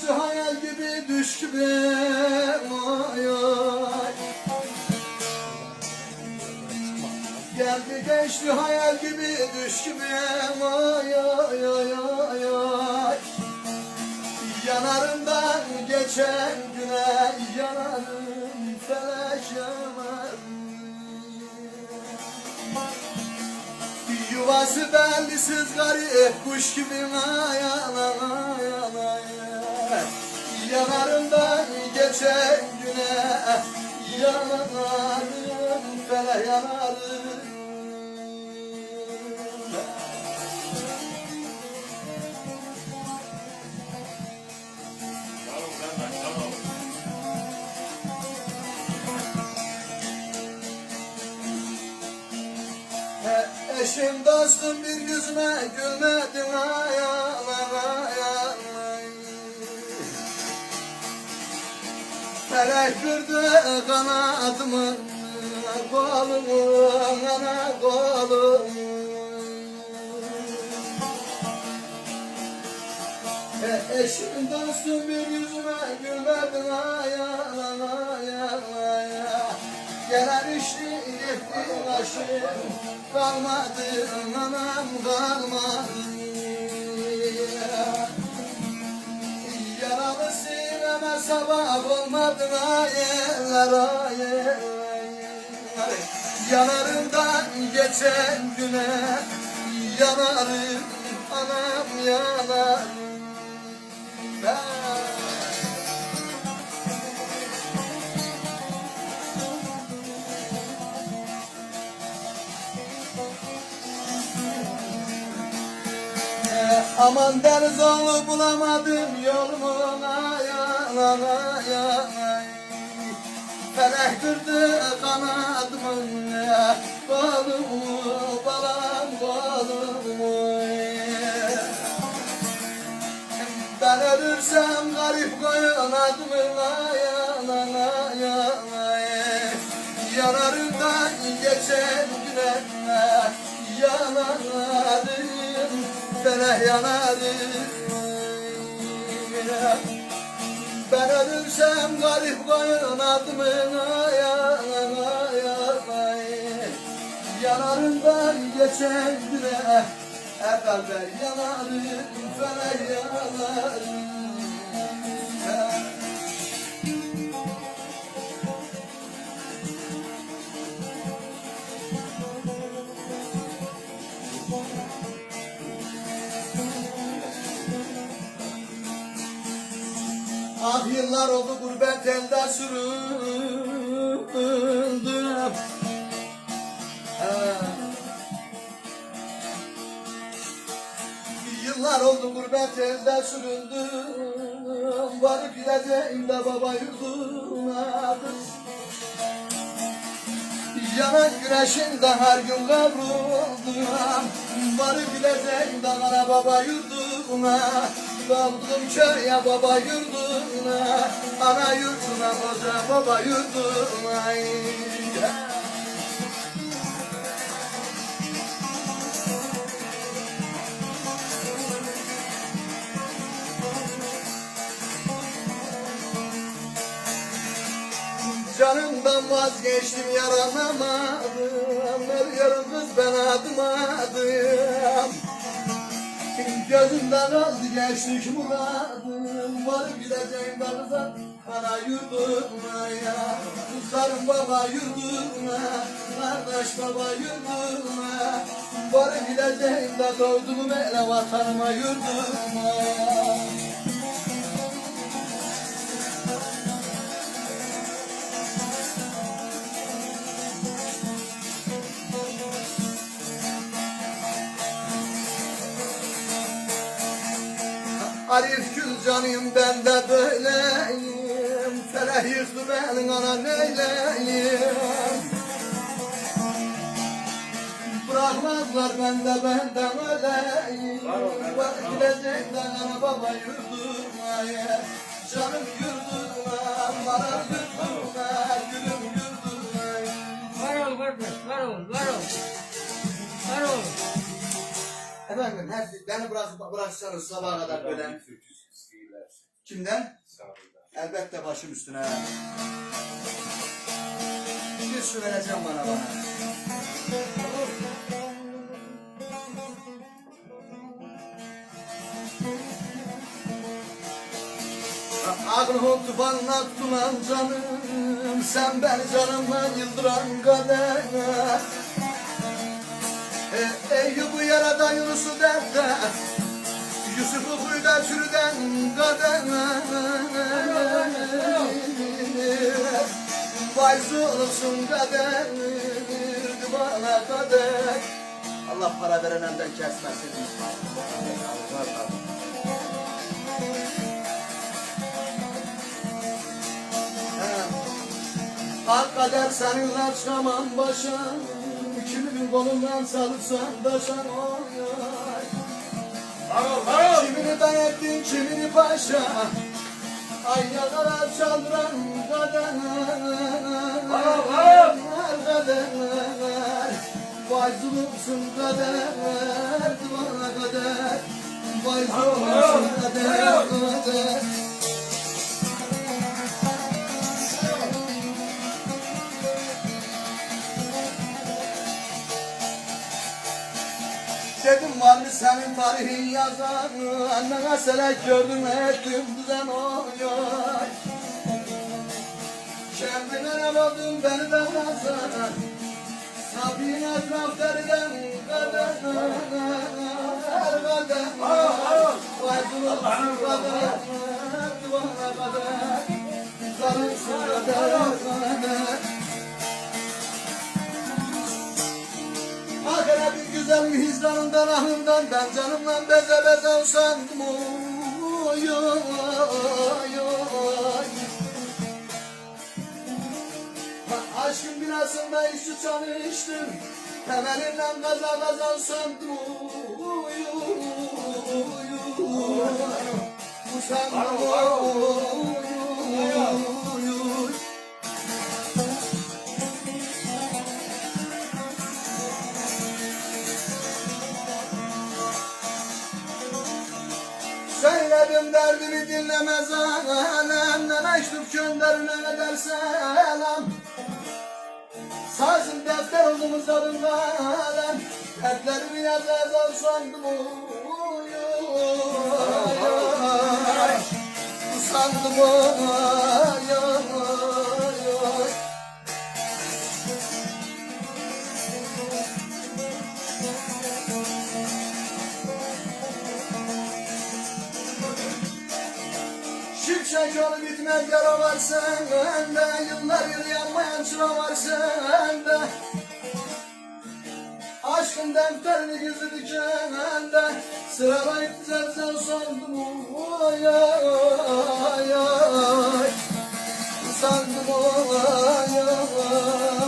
geçti hayal gibi düş gibi ay ay Geldi geçti hayal gibi düş gibi ay ay ay ay ay Yanarından geçen güne yanarım felek Yuvası bellisiz garip kuş gibi ayana ayana Yanarından geçen güne yanarım fele yanarım. He, Eşim dostum bir yüzüme gülmedin ayağına Felek kırdı kanadımı Kolumu ana kolumu He, Eşim dostum bir yüzüme gülmedin ayağına ayağına Gelen işi ettin aşım Kalmadı anam kalmadı sabah olmadın ayeller ayeller Yanarından geçen güne Yanarım anam yanarım ben Aman deniz oğlu bulamadım yolumu yana Felek kırdı kanadımı Kolumu balam kolumu Ben ölürsem garip koyun adımı yana yana Yanarından geçen güne yanarım Feleh yanarım Ben ölürsem garip koyun adımı yana yana Yanarından geçen güne kalbe yanarım Feleh yanarım yıllar oldu gurbet elde sürüldüm Ha. Yıllar oldu gurbet elde sürüldüm Varıp gideceğim de baba yurduna Yanan güneşinde her gün kavruldum Varıp gideceğim de ana baba yurduna Kaldım köye baba yurduna. Ana yurduna koca baba yurduna. Canımdan vazgeçtim yaranamadım. Ölüyorum kız ben adım adım Gözümden kaldı gençlik muradım Varıp gideceğim darıza ana yurduma ya Karım baba yurduma Kardeş baba yurduma Varıp gideceğim de doğduğum ele vatanıma yurduma ya Arif gül canım ben de böyleyim. Feleh yıktı beni ana neyleyim? Bırakmazlar ben de benden öleyim. Bak gidecekler ana baba yurduma ya Canım yurduma, bana yurduma, gülüm yurduma Var ol kardeş, var ol, var ol. Var ol. Efendim hep beni bırak, bıraksanız sabaha kadar böyle Kimden? Elbette başım üstüne. Bir su vereceğim bana bana. Ağrı tufanla tutulan canım Sen beni canımla yıldıran kader e, Eyüp'ü yaradan Yunus'u dertte Yusuf'u kuyuda çürüden kader Vay olsun kader Bana kader Allah para veren elden kesmesin. Hak kader seninle çıkamam başa Kolundan salırsan daşan oy oy Kimini ben ettin kimini paşa. Ay yakalar çaldıran kader Kader Vay zulümsün kader Divana kader Vay zulümsün kader kader Mı senin tarihin yazan Annene selek gördüm ettim düzen oy oy Kendine evladım beni de nazan Sabihin etraf deriden kader Kader Vay zulümsün kader Divana kader Zalimsin kader güzel mi hizranından ahından Ben canımdan beze beze usandım. Oy oy Aşkın binasında işçi çalıştım Temelinden kaza kaza usandım. Oy oy oy. Usandım oy oy oy Söyledim derdimi dinlemez alemden Açtım gönderine eder selam Sazım defter oldum uzadım kalem Dertlerimi yazar sandım oy oy Şimşek yolu bitmez yara var sende Yıllar yılı yanmayan çıra var sende Aşkın defterini gizli dikende Sıralayıp dizersen sandım oy oy oy Sandım oy oy